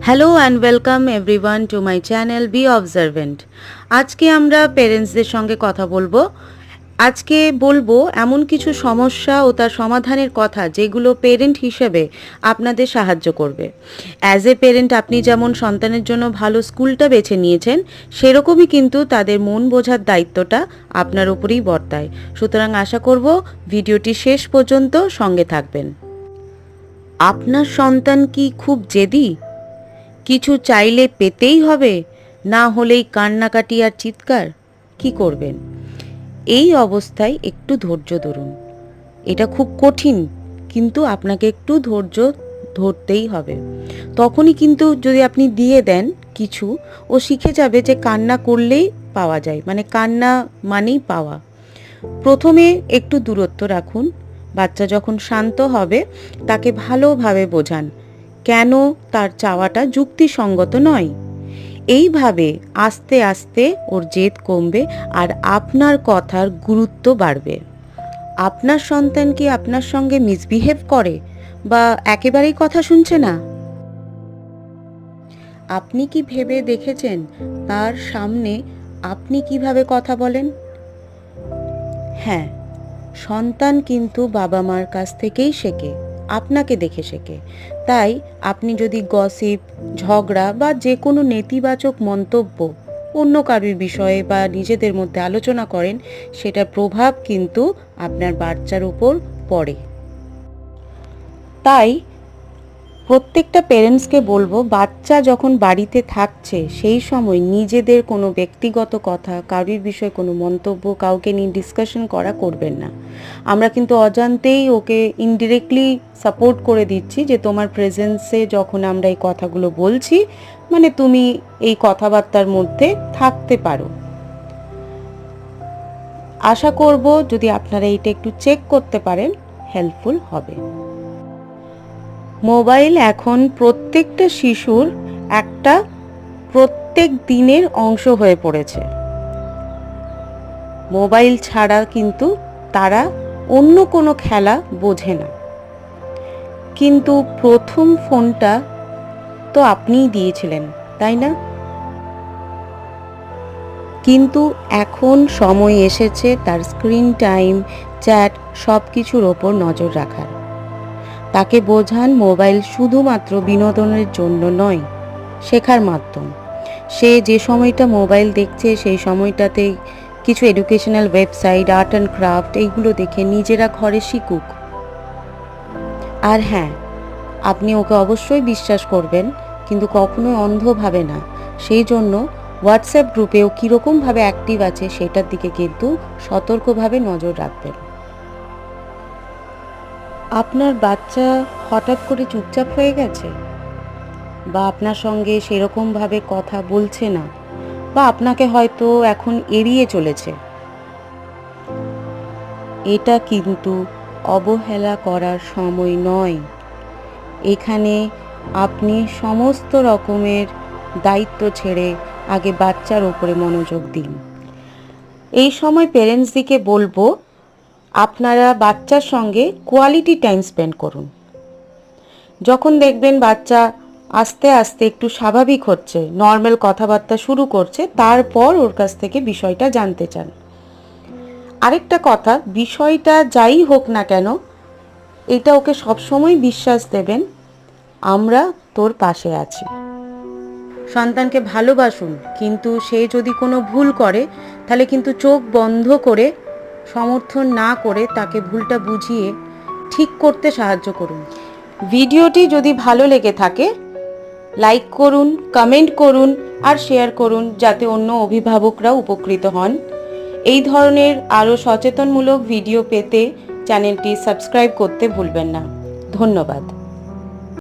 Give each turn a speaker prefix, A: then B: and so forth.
A: Hello and welcome everyone to my channel be observant আজকে আমরা পেরেন্টসদের সঙ্গে কথা বলব। আজকে বলব এমন কিছু সমস্যা ও তার সমাধানের কথা যেগুলো পেরেন্ট হিসেবে আপনাদের সাহায্য করবে। অ্যাজ এ পেরেন্ট আপনি যেমন সন্তানের জন্য ভালো স্কুলটা বেছে নিয়েছেন, সেরকমই কিন্তু তাদের মন বোঝার দায়িত্বটা আপনার উপরেই বর্তায়। সুতরাং আশা করব ভিডিওটি শেষ পর্যন্ত সঙ্গে থাকবেন। আপনার সন্তান কি খুব জেদি? কিছু চাইলে পেতেই হবে, না হলেই কান্নাকাটি আর চিৎকার। কি করবেন? এই অবস্থায় একটু ধৈর্য ধরুন। এটা খুব কঠিন, কিন্তু আপনাকে একটু ধৈর্য ধরতেই হবে। তখনই কিন্তু যদি আপনি দিয়ে দেন কিছু, ও শিখে যাবে যে কান্না করলেই পাওয়া যায় মানে কান্না মানেই পাওয়া। প্রথমে একটু দূরত্ব রাখুন। বাচ্চা যখন শান্ত হবে, তাকে ভালোভাবে বোঝান। কেন তার চাওয়াটা যুক্তিসঙ্গত নয়? এইভাবে আস্তে আস্তে ওর জেদ কমবে আর আপনার কথার গুরুত্ব বাড়বে। আপনার সন্তান কি আপনার সঙ্গে মিসবিহেভ করে বা একেবারেই কথা শুনছে না? আপনি কি ভেবে দেখেছেন তার সামনে আপনি কীভাবে কথা বলেন? হ্যাঁ সন্তান কিন্তু বাবা মার কাছ থেকেই শেখে। আপনাকে দেখে শেখে। তাই আপনি যদি গসিপ, ঝগড়া বা যে কোনো নেতিবাচক মন্তব্য অন্য কারুর বিষয়ে বা নিজেদের মধ্যে আলোচনা করেন, সেটার প্রভাব কিন্তু আপনার বাচ্চার উপর পড়ে। তাই প্রত্যেকটা প্যারেন্টসকে বলব, বাচ্চা যখন বাড়িতে থাকছে, সেই সময় নিজেদের কোনো ব্যক্তিগত কথা, কারোর বিষয়ে কোনো মন্তব্য, কাউকে নিয়ে ডিসকাশন করা করবেন না। আমরা কিন্তু অজান্তেই ওকে ইনডিরেক্টলি সাপোর্ট করে দিচ্ছি যে, তোমার প্রেজেন্সে যখন আমরা এই কথাগুলো বলছি মানে তুমি এই কথাবার্তার মধ্যে থাকতে পারো। আশা করব যদি আপনারা এটা একটু চেক করতে পারেন হেল্পফুল হবে। মোবাইল এখন প্রত্যেকটা শিশুর একটা প্রত্যেক দিনের অংশ হয়ে পড়েছে। মোবাইল ছাড়া কিন্তু তারা অন্য কোনো খেলা বোঝে না। কিন্তু প্রথম ফোনটা তো আপনিই দিয়েছিলেন, তাই না? কিন্তু এখন সময় এসেছে তার স্ক্রিন টাইম, চ্যাট সব কিছুর ওপর নজর রাখার। তাকে বোঝান মোবাইল শুধুমাত্র বিনোদনের জন্য নয়, শেখার মাধ্যম। সে যে সময়টা মোবাইল দেখছে, সেই সময়টাতে কিছু educational website art and craft এইগুলো দেখে নিজেরা ঘরে শিখুক। আর হ্যাঁ আপনি ওকে অবশ্যই বিশ্বাস করবেন, কিন্তু কখনোই অন্ধভাবে না। সেই জন্য হোয়াটসঅ্যাপ গ্রুপেও কীরকমভাবে অ্যাক্টিভ আছে, সেটার দিকে কিন্তু সতর্কভাবে নজর রাখবেন। আপনার বাচ্চা হঠাৎ করে চুপচাপ হয়ে গেছে? বা আপনার সঙ্গে সেরকমভাবে কথা বলছে না? বা আপনাকে হয়তো এখন এড়িয়ে চলেছে? এটা কিন্তু অবহেলা করার সময় নয়। এখানে আপনি সমস্ত রকমের দায়িত্ব ছেড়ে আগে বাচ্চার ওপরে মনোযোগ দিন। এই সময় পেরেন্টসদিকে বলব আপনারা বাচ্চার সঙ্গে কোয়ালিটি টাইম স্পেন্ড করুন। যখন দেখবেন বাচ্চা আস্তে আস্তে একটু স্বাভাবিক হচ্ছে নর্মাল কথাবার্তা শুরু করছে, তারপর ওর কাছ থেকে বিষয়টা জানতে চান। আরেকটা কথা, বিষয়টা যাই হোক না কেন, এটা ওকে সবসময় বিশ্বাস দেবেন, আমরা তোর পাশে আছি। সন্তানকে ভালোবাসুন, কিন্তু সে যদি কোনো ভুল করে, তাহলে কিন্তু চোখ বন্ধ করে সমর্থন না করে তাকে ভুলটা বুঝিয়ে ঠিক করতে সাহায্য করুন। ভিডিওটি যদি ভালো লেগে থাকে, লাইক করুন, কমেন্ট করুন আর শেয়ার করুন যাতে অন্য অভিভাবকরা উপকৃত হন। এই ধরনের আরও সচেতনমূলক ভিডিও পেতে চ্যানেলটি সাবস্ক্রাইব করতে ভুলবেন না। ধন্যবাদ।